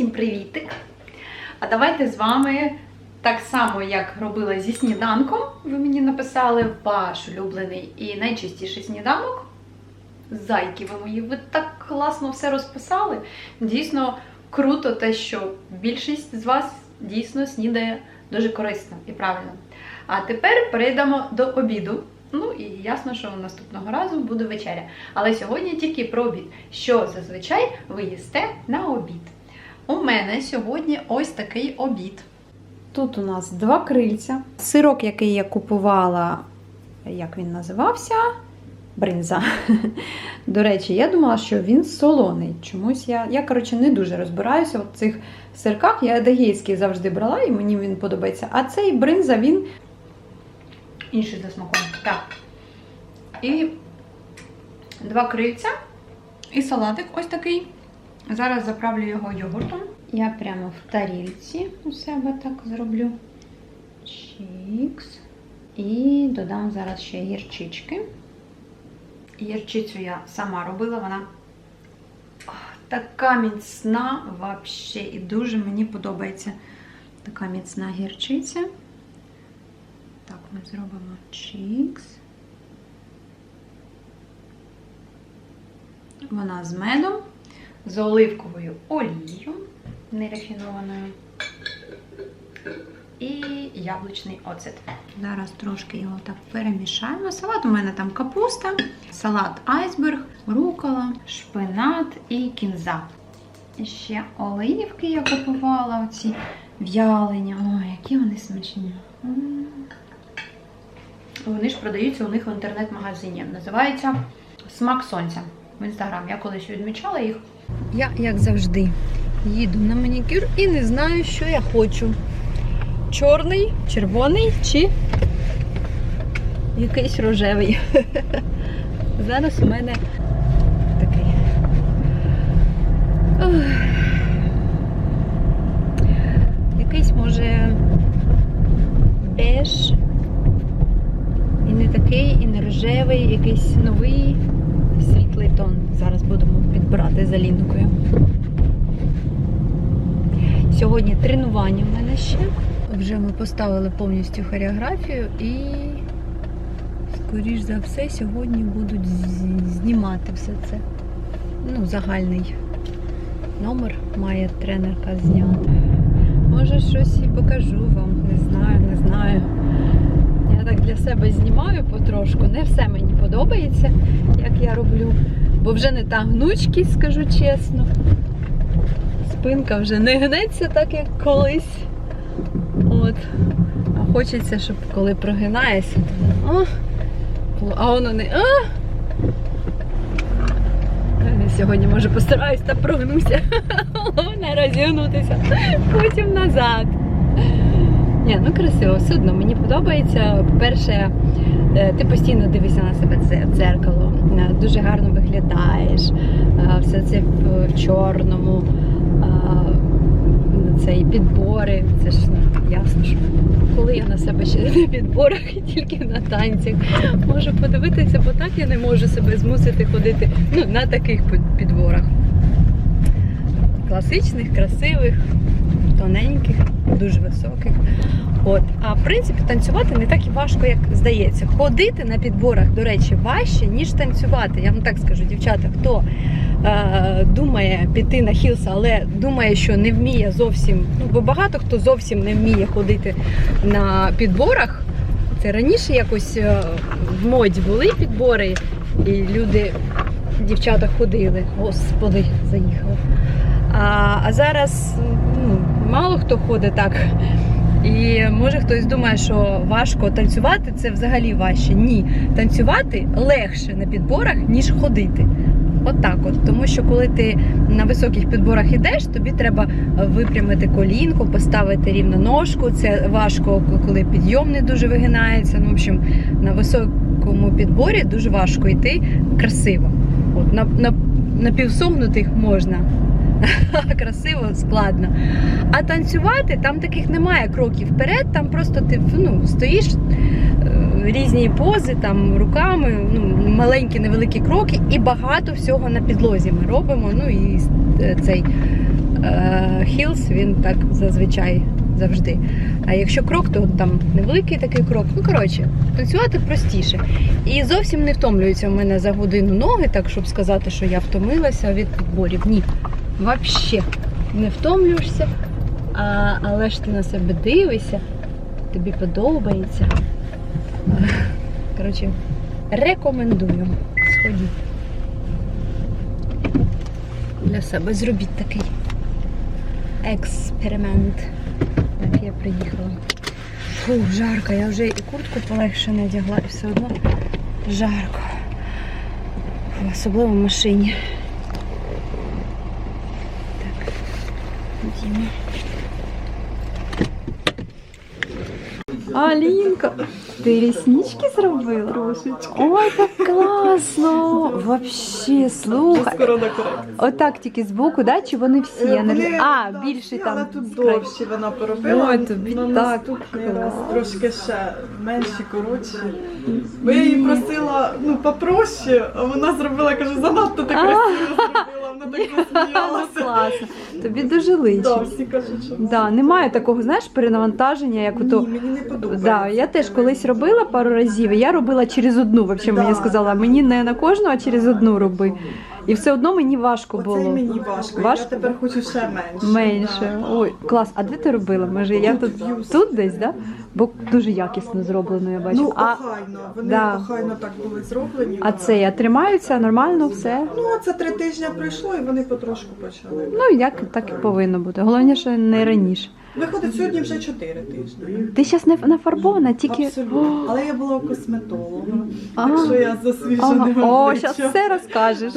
Всім привітик! А давайте з вами так само, як робила зі сніданком. Ви мені написали ваш улюблений і найчастіший сніданок. Зайки ви мої, ви так класно все розписали. Дійсно круто те, що більшість з вас дійсно снідає дуже корисно і правильно. А тепер перейдемо до обіду. Ну і ясно, що наступного разу буде вечеря. Але сьогодні тільки про обід. Що зазвичай ви їсте на обід? У мене сьогодні ось такий обід. Тут у нас два крильця. Сирок, який я купувала, як він називався? Бринза. До речі, я думала, що він солоний. Чомусь я, я коротше, не дуже розбираюся в цих сирках. Я адегейський завжди брала, і мені він подобається. А цей бринза, він інший за смаком. Так. І два крильця і салатик ось такий. Зараз заправлю його йогуртом. Я прямо в тарілці у себе так зроблю. Чікс. І додам зараз ще гірчички. Гірчицю я сама робила, вона така міцна вообще. І дуже мені подобається така міцна гірчиця. Так, ми зробимо чікс. Вона з медом, з оливковою олією нерафінованою. І яблучний оцет. Зараз трошки його так перемішаємо. Салат у мене там капуста, салат айсберг, рукола, шпинат і кінза. І ще оливки я купувала, оці в'ялення. Ой, які вони смачні. Вони ж продаються у них в інтернет-магазині. Називається Смак Сонця в інстаграм. Я колись відмічала їх. Я, як завжди, їду на манікюр і не знаю, що я хочу. Чорний, червоний чи якийсь рожевий. Зараз у мене такий. Ох. Якийсь може беж. І не такий, і не рожевий, якийсь новий світлий тон. Зараз будемо підбирати за лінкою. Сьогодні тренування в мене ще. Вже ми поставили повністю хореографію і, скоріш за все, сьогодні будуть знімати все це. Ну, загальний номер має тренерка зняти. Може, щось і покажу вам, не знаю, не знаю. Я так для себе знімаю потрошку. Не все мені подобається, як я роблю. Бо вже не та гнучкість, скажу чесно. Спинка вже не гнеться так, як колись. От. А хочеться, щоб коли прогинаєшся, то о, а воно не а. Сьогодні може постараюсь та прогнуся. Головне розігнутися. Потім назад. Ні, ну красиво, все одно мені подобається. По-перше, е, ти постійно дивишся на себе це дзеркало, е, дуже гарно виглядаєш, е, все це в, чорному, це і підбори. Це ж ну, ясно, що коли я на себе ще на підборах і тільки на танцях можу подивитися, бо так я не можу себе змусити ходити ну, на таких підборах. Класичних, красивих, тоненьких, дуже високих. От. А в принципі танцювати не так і важко, як здається. Ходити на підборах, до речі, важче, ніж танцювати. Я вам так скажу, дівчата, хто е, думає піти на хілс, але думає, що не вміє зовсім. Ну, бо багато хто зовсім не вміє ходити на підборах. Це раніше якось е, в моді були підбори, і люди, дівчата ходили. Господи, заїхали. А, а зараз ну, мало хто ходить так. І може хтось думає, що важко танцювати це взагалі важче. Ні, танцювати легше на підборах, ніж ходити. От от. Тому що коли ти на високих підборах йдеш, тобі треба випрямити колінку, поставити рівно ножку. Це важко, коли підйом не дуже вигинається. Ну, в общем, на високому підборі дуже важко йти красиво. От на, на, на півсогнутих можна. Красиво, складно. А танцювати там таких немає кроків вперед, там просто ти ну, стоїш е, різні пози, там руками, ну, маленькі, невеликі кроки, і багато всього на підлозі ми робимо. Ну і е, цей е, він так зазвичай завжди. А якщо крок, то там невеликий такий крок. Ну, коротше, танцювати простіше. І зовсім не втомлюються в мене за годину ноги, так щоб сказати, що я втомилася від підборів. Ні, взагалі не втомлюєшся, а, але ж ти на себе дивишся, тобі подобається. Коротше, рекомендую. Сходіть. Для себе зробіть такий експеримент. Так, я приїхала. Фу, жарко, я вже і куртку полегше надягла, і все одно жарко. Особливо в машині. Ходімо. Алінка, ти ріснички зробила? Трошечки. Ой, так класно! Вообще, слухай. Скоро на корекцію. Отак тільки збоку, да? Чи вони всі? Я не... Вони, А, да, більше Але там. тут довші вона поробила. Ой, тобі на так наступний трошки ще менші, коротші. Бо я її просила ну попроще, а вона зробила, каже, занадто так красиво зробила, вона так Ну, засміялася. класно. Тобі дуже личить. Да, всі кажуть, що Да, немає такого, знаєш, перенавантаження, як Ні, ото. мені не подобається. Да, я теж колись робила пару разів, і я робила через одну. Взагалі мені Да. сказала, мені не на кожну, а через одну роби. І все одно мені важко Оце було. мені важко. Важко, Я тепер хочу ще менше. Менше. Да. Ой, клас. А де ти робила? Може, я Тут, тут тут десь, да? Бо дуже якісно зроблено, я бачу. Ну, а, охайно. Вони да. охайно так були зроблені. а це я тримаються нормально все. Ну, це три тижні пройшло, і вони потрошку почали. Ну, як так і повинно бути. Головне, що не раніше. Виходить, сьогодні вже чотири тижні. Ти зараз не нафарбована, тільки. Абсолютно. Але я була у косметолога, А. так що я з Ага. освіженим О, зараз все розкажеш.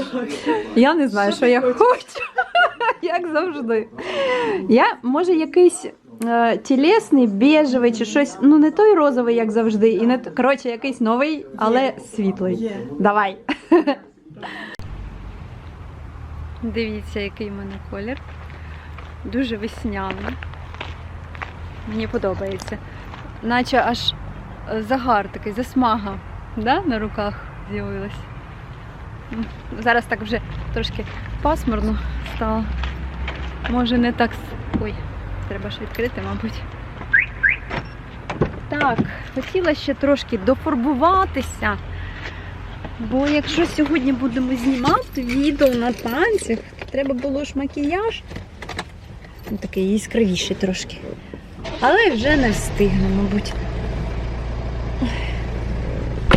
Я не знаю, Що я хочу, як завжди. Я, може, якийсь е, тілесний, бежевий чи щось, ну не той розовий, як завжди, і не т- коротше, якийсь новий, але світлий. Є. Давай. Дивіться, який в мене колір. Дуже весняний. Мені подобається. Наче аж е, загар такий, засмага да? на руках з'явилась. Зараз так вже трошки пасмурно стало. Може не так. Ой, треба ж відкрити, мабуть. Так, хотіла ще трошки дофарбуватися. Бо якщо сьогодні будемо знімати відео на танцях, то треба було ж макіяж. Ну, такий яскравіший трошки. Але вже не встигну, мабуть.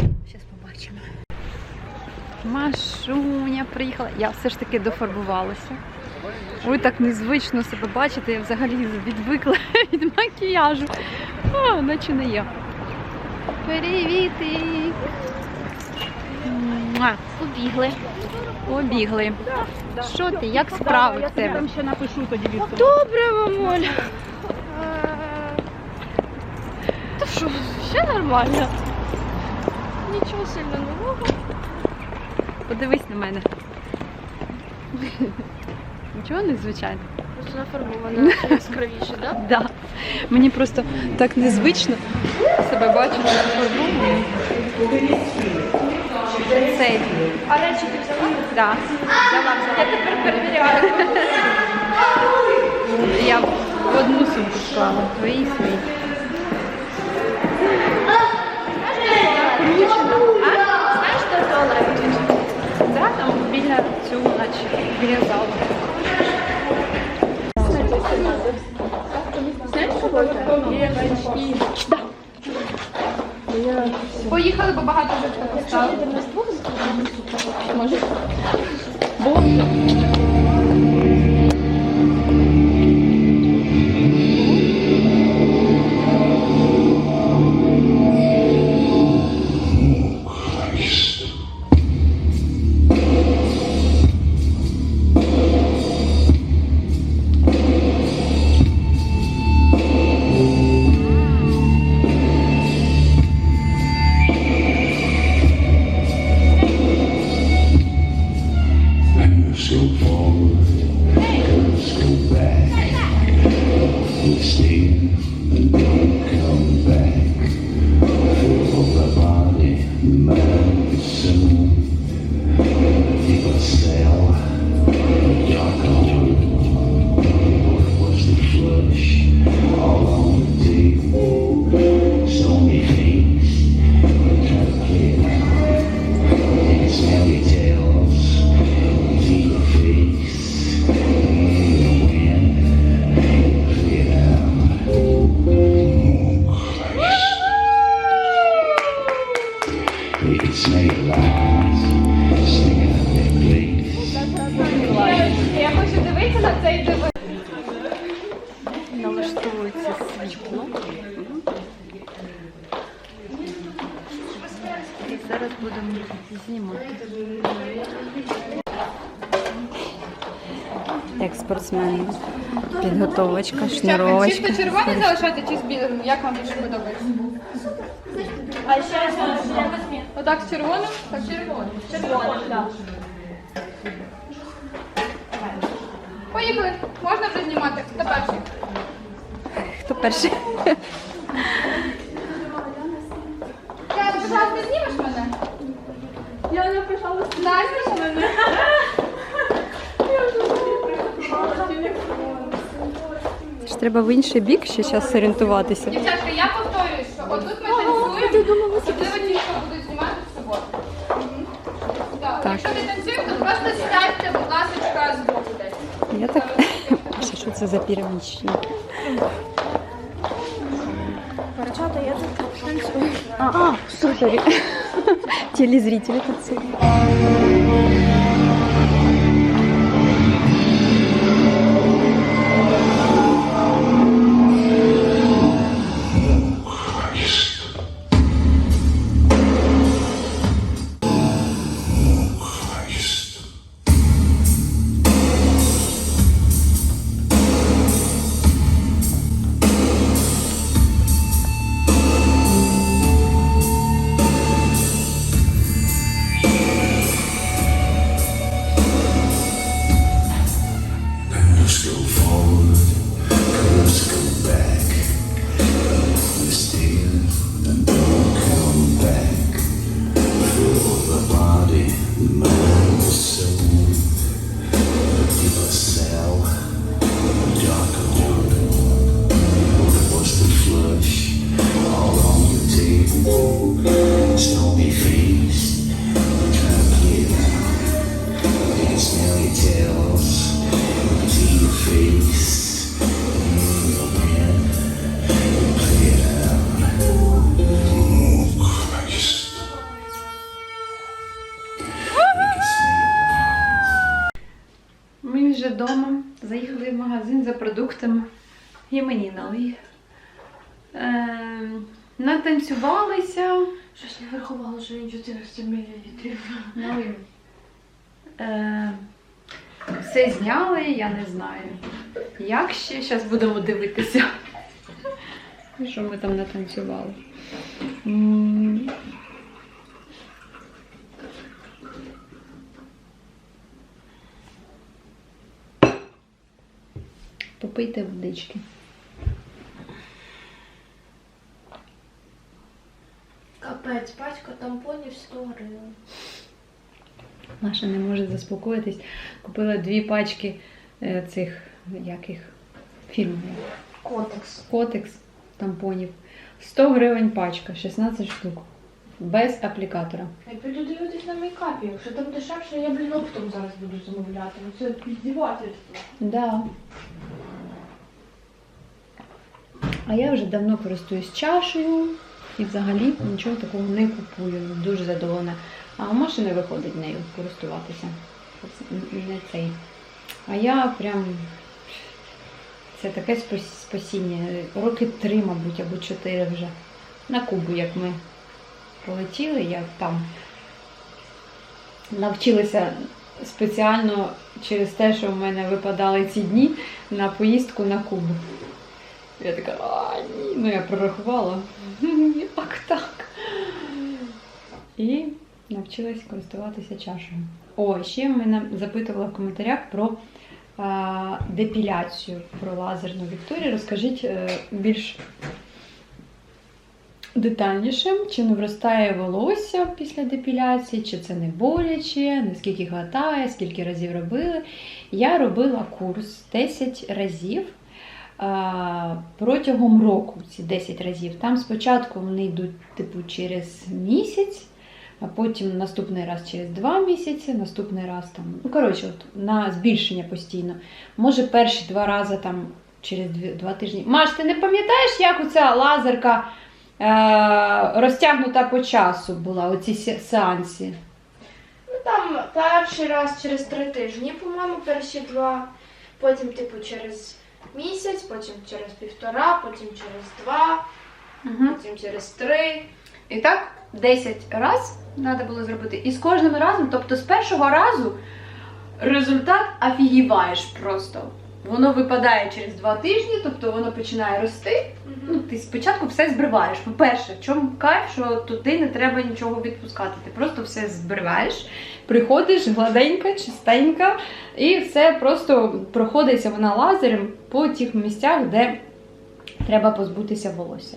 Зараз побачимо. Машуня приїхала. Я все ж таки дофарбувалася. Ой, так незвично себе бачити. Я взагалі відвикла від макіяжу. О, наче не я. Привіти! Муа. Побігли. Побігли. Що ти? Як справи в тебе? ще напишу тоді. Добре, мамуль. Що, ще нормально. Нічого сильно нового. Подивись на мене. Нічого незвичайно. Просто нафарбована яскравіше, так? Да. Мені просто так незвично себе бачити зафарбованою. Цей. А речі ти взяла? Да. Взяла, взяла. Поїхали, бо багато вже хто поставив. Може. Бо. Як спортсмен. Підготовочка, шнуровочка. Чисто червоний залишати чи з білим? Як вам більше подобається? А ще. Отак з червоним? Так червоним. Червоний, так. Поїхали. Можна вже знімати? Хто перший? Хто перший? Я пожалуйста, знімеш мене? Я не пожалуйста. Знімеш мене? треба в інший бік ще зараз орієнтуватися. Дівчатка, я повторюю, що отут ми танцюємо, особливо ті, що будуть знімати в суботу. Так. Якщо не танцюємо, то просто сядьте, будь ласка, з боку десь. Я так. Ще Що це за пірамідщина? Дівчата, я тут танцюю. А, супер. Телезрители танцуют. І мені. Е, натанцювалися. Щось не врахувала, що він 400 мл. Налий. Е, все зняли, я не знаю. Як ще? Зараз будемо дивитися. Що ми там натанцювали. Попийте водички. Капець, пачка тампонів 100 гривень. Маша не може заспокоїтись. Купила дві пачки е, цих яких фільмів. Котекс. Котекс тампонів. 100 гривень пачка, 16 штук. Без аплікатора. Я піду дивитись на мейкапі. Якщо там дешевше, я, блін, оптом зараз буду замовляти. Ну це здівательство. Да. А я вже давно користуюсь чашею і взагалі нічого такого не купую. Дуже задоволена. А у Маші не виходить нею користуватися. Не цей. А я прям. Це таке спасіння. Роки три, мабуть, або чотири вже. На Кубу, як ми полетіли, я там навчилася спеціально через те, що в мене випадали ці дні на поїздку на Кубу. Я така, а ні, ну я прорахувала. Як так? І навчилась користуватися чашею. О, ще мене запитувала в коментарях про а, депіляцію, про лазерну Вікторію. Розкажіть е, більш детальніше, чи не вростає волосся після депіляції, чи це не боляче, наскільки хватає, скільки разів робили. Я робила курс 10 разів а, протягом року, ці 10 разів. Там спочатку вони йдуть типу через місяць, а потім наступний раз через 2 місяці, наступний раз там. Ну, коротше, от, на збільшення постійно. Може, перші два рази там через 2 тижні. Маш, ти не пам'ятаєш, як оця лазерка е, розтягнута по часу була, оці се- сеанси? Ну там перший раз через три тижні, по-моєму, перші два. Потім, типу, через місяць, потім через півтора, потім через два, Угу. потім через три. І так 10 разів треба було зробити. І з кожним разом, тобто з першого разу, результат офігіваєш просто. Воно випадає через два тижні, тобто воно починає рости. Ну, ти спочатку все збриваєш. По-перше, в чому кайф, що туди не треба нічого відпускати. Ти просто все збриваєш, приходиш гладенька, чистенька, і все просто проходиться вона лазером по тих місцях, де треба позбутися волосся.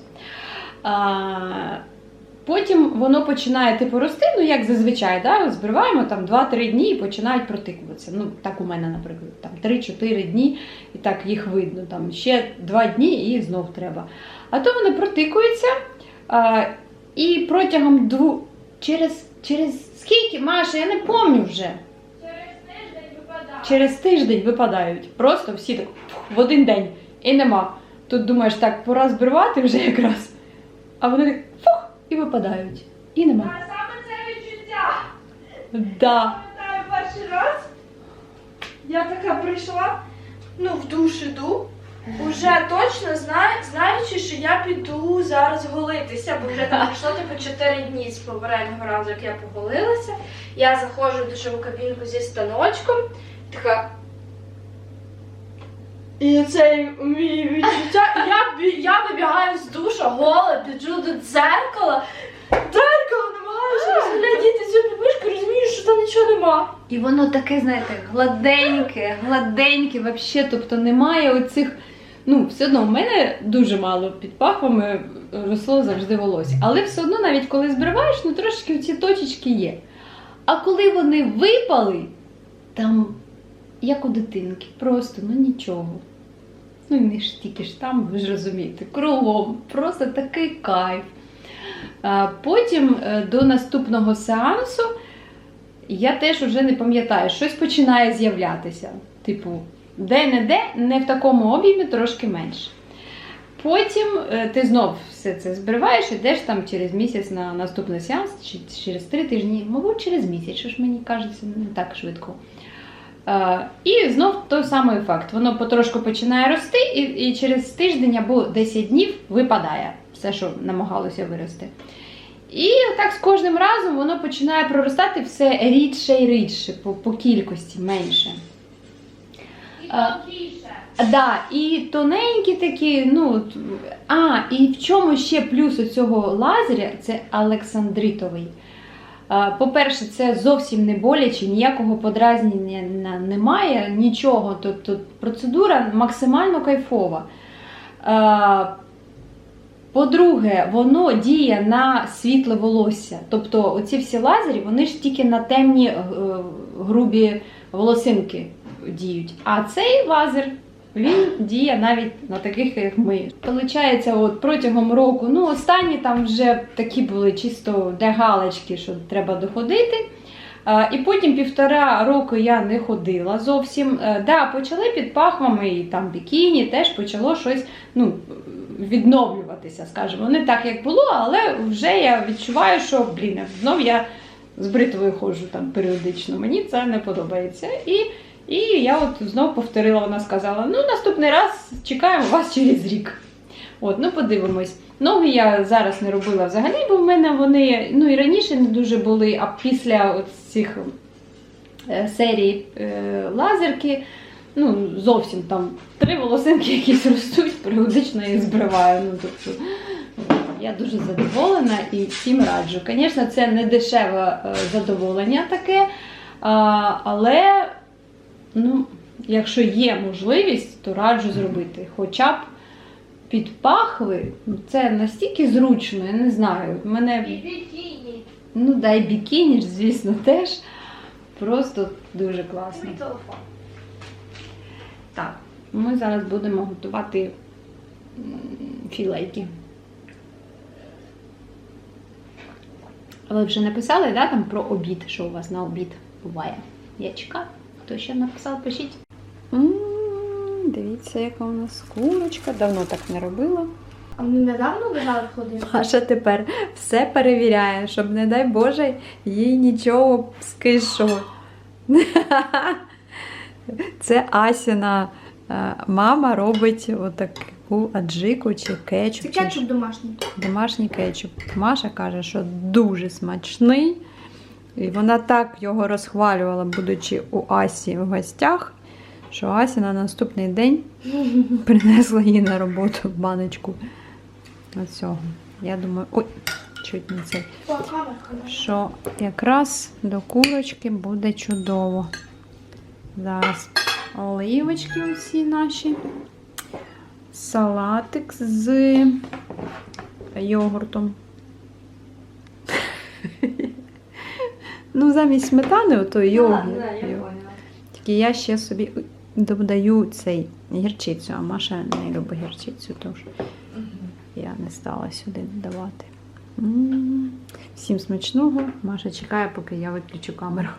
Потім воно починає типу рости, ну як зазвичай, да? збриваємо там 2-3 дні і починають протикуватися. Ну, так у мене, наприклад, там 3-4 дні, і так їх видно. Там ще 2 дні і знов треба. А то вони протикуються. А, і протягом дву... через, через скільки, Маша, я не пам'ятаю вже. Через тиждень випадає. Через тиждень випадають. Просто всі так в один день. І нема. Тут думаєш, так, пора збривати вже якраз. А вони так фух, і випадають. І нема. А саме це відчуття. Да. Пам'ятаю перший раз. Я така прийшла, ну, в душ іду. Уже точно знаю, знаючи, що я піду зараз голитися, бо вже там пройшло типу 4 дні з попереднього разу, як я поголилася. Я заходжу в душову кабінку зі станочком, така. І це мої відчуття. Я, я вибігаю з душа, гола, біжу до дзеркала. Дзеркало намагаюся розглядіти цю підмишку, розумію, що там нічого нема. І воно таке, знаєте, гладеньке, гладеньке, взагалі, тобто немає оцих. Ну, все одно в мене дуже мало під пахвами росло завжди волосся. Але все одно, навіть коли збриваєш, ну трошки ці точечки є. А коли вони випали, там як у дитинки, просто ну нічого. Ну і не ж тільки ж там, ви ж розумієте, кругом, просто такий кайф. Потім е, до наступного сеансу я теж вже не пам'ятаю, щось починає з'являтися. Типу, де-не-де, не в такому об'ємі, трошки менше. Потім е, ти знов все це збриваєш, ідеш там через місяць на наступний сеанс, чи через три тижні, мабуть, через місяць, що ж мені кажеться, не так швидко. Е, І знов той самий ефект. Воно потрошку починає рости, і, і через тиждень або 10 днів випадає все, що намагалося вирости. І так з кожним разом воно починає проростати все рідше і рідше, по, по кількості менше. А. Да, і тоненькі такі, ну. А, і в чому ще плюс у цього лазеря це Олександритовий. По-перше, це зовсім не боляче, ніякого подразнення немає, нічого. Тобто процедура максимально кайфова. По-друге, воно діє на світле волосся. Тобто оці всі лазері, вони ж тільки на темні е, грубі волосинки діють. А цей лазер він діє навіть на таких, як ми. Получається, от протягом року, ну останні там вже такі були чисто для галочки, що треба доходити. І потім півтора року я не ходила зовсім. Е, Да, почали під пахвами і там бікіні, теж почало щось ну, відновлюватися, скажімо. Не так, як було, але вже я відчуваю, що блін, знов я з бритвою ходжу там періодично. Мені це не подобається. І і я от знов повторила, вона сказала: ну, наступний раз чекаємо вас через рік. От, ну подивимось. Ноги я зараз не робила взагалі, бо в мене вони ну і раніше не дуже були, а після цих е, серій е, лазерки, ну зовсім там три волосинки якісь ростуть, періодично їх збриваю. Ну, тобто, я дуже задоволена і всім раджу. Звісно, це не дешеве е, задоволення таке, але ну, якщо є можливість, то раджу зробити. Хоча б під пахви, ну, це настільки зручно, я не знаю. В І бікіні. ну да, і бікіні, звісно, теж. Просто дуже класно. Телефон. Так, ми зараз будемо готувати філейки. Ви вже написали, да, там про обід, що у вас на обід буває? Я чекаю. Хто ще написав, пишіть. М, Дивіться, яка у нас курочка. Давно так не робила. А ми недавно в холодильнику? Маша тепер все перевіряє, щоб, не дай Боже, їй нічого скишло. Це Асіна Е, Мама робить отаку аджику чи кетчуп. Це кетчуп домашній. домашній кетчуп. Маша каже, що дуже смачний. І вона так його розхвалювала, будучи у Асі в гостях, що Ася на наступний день принесла їй на роботу баночку оцього. Я думаю, ой, чуть не цей. Що якраз до курочки буде чудово. Зараз оливочки усі наші. Салатик з йогуртом. Ну, замість сметани, ото йогурт. Тільки я ще собі додаю цей гірчицю, а Маша не любить гірчицю, тож я не стала сюди додавати. Всім смачного. Маша чекає, поки я виключу камеру.